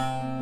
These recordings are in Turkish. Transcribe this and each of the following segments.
you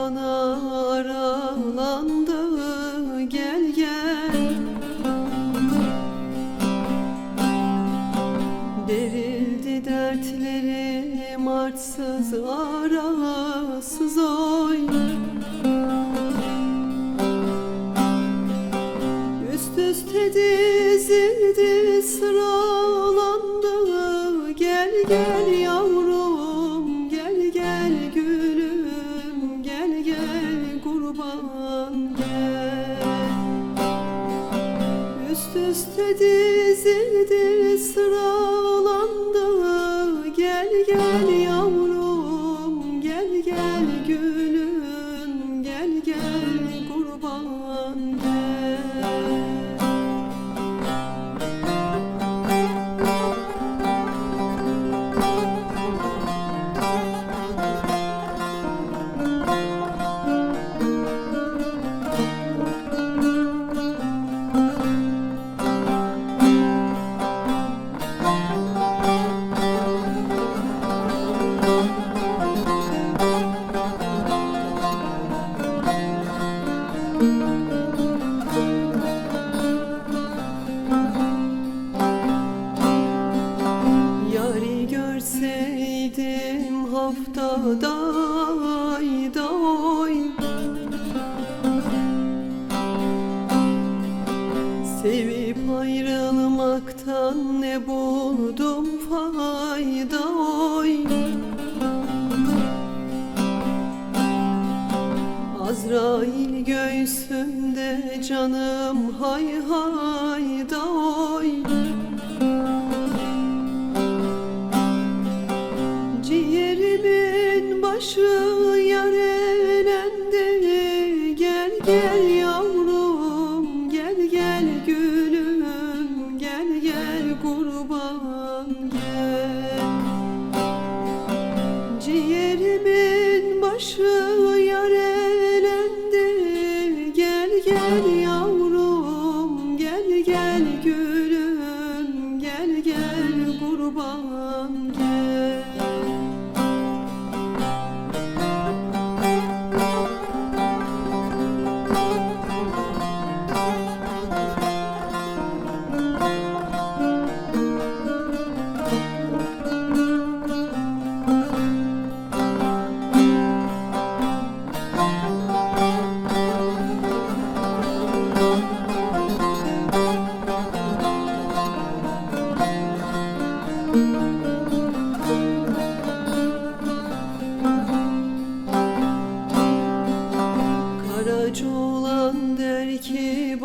bana aralandı. Gel gel. Derildi dertlerim artsız arasız oy. Üst üste dizildi sıralandı. Gel gel yavrum gel gel gülüm Üst üste dizildi sıralandı. Gel gel yavrum gel gel gülüm Gel gel kurban. gel görseydim haftada ayda oy Sevip ayrılmaktan ne buldum fayda oy Azrail göğsümde canım hay hay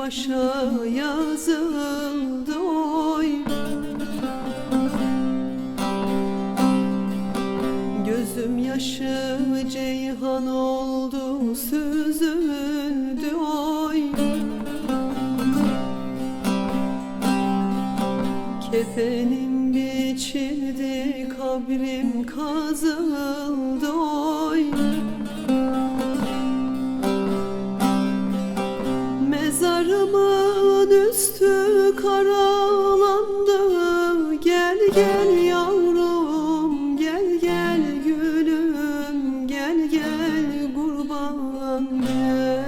başa yazıldı oy. Gözüm yaşı ceyhan oldu süzüldü oy. Kefenim biçildi kabrim kazıldı Saçlarımın üstü karalandı. Gel gel yavrum gel gel gülüm Gel gel kurban gel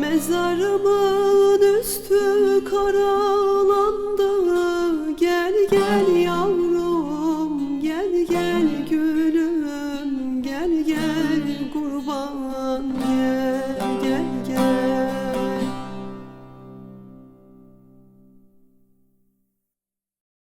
Mezarımın üstü karalandı. Gel gel yavrum gel gel gülüm Gel gel kurban gel